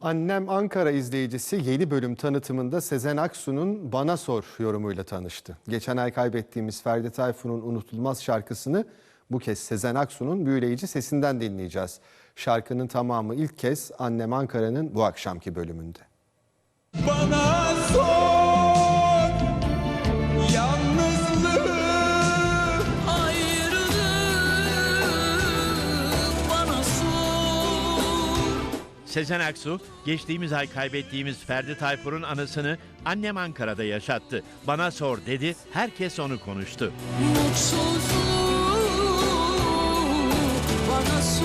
Annem Ankara izleyicisi yeni bölüm tanıtımında Sezen Aksu'nun Bana Sor yorumuyla tanıştı. Geçen ay kaybettiğimiz Ferdi Tayfun'un unutulmaz şarkısını bu kez Sezen Aksu'nun büyüleyici sesinden dinleyeceğiz. Şarkının tamamı ilk kez Annem Ankara'nın bu akşamki bölümünde. Sezen Aksu, geçtiğimiz ay kaybettiğimiz Ferdi Tayfur'un anısını annem Ankara'da yaşattı. Bana sor dedi, herkes onu konuştu. Mutsuzluğu bana sor.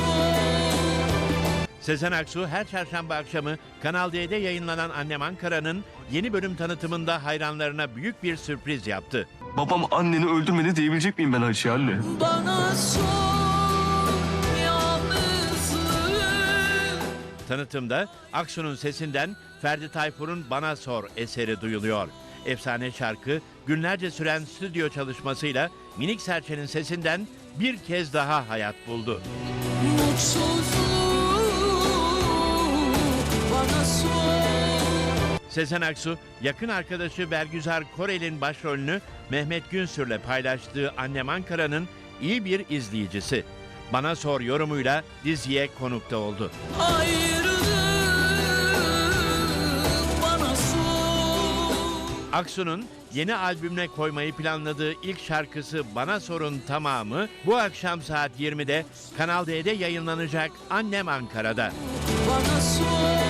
Sezen Aksu her çarşamba akşamı Kanal D'de yayınlanan Annem Ankara'nın yeni bölüm tanıtımında hayranlarına büyük bir sürpriz yaptı. Babam anneni öldürmedi diyebilecek miyim ben Ayşe anne? Bana sor Tanıtımda Aksu'nun sesinden Ferdi Tayfur'un Bana Sor eseri duyuluyor. Efsane şarkı günlerce süren stüdyo çalışmasıyla Minik Serçe'nin sesinden bir kez daha hayat buldu. Sezen Aksu, yakın arkadaşı Bergüzar Korel'in başrolünü Mehmet Günsür'le paylaştığı Annem Ankara'nın iyi bir izleyicisi. Bana sor yorumuyla diziye konukta oldu. Aksu'nun yeni albümüne koymayı planladığı ilk şarkısı Bana Sorun tamamı bu akşam saat 20'de Kanal D'de yayınlanacak Annem Ankara'da. Bana sor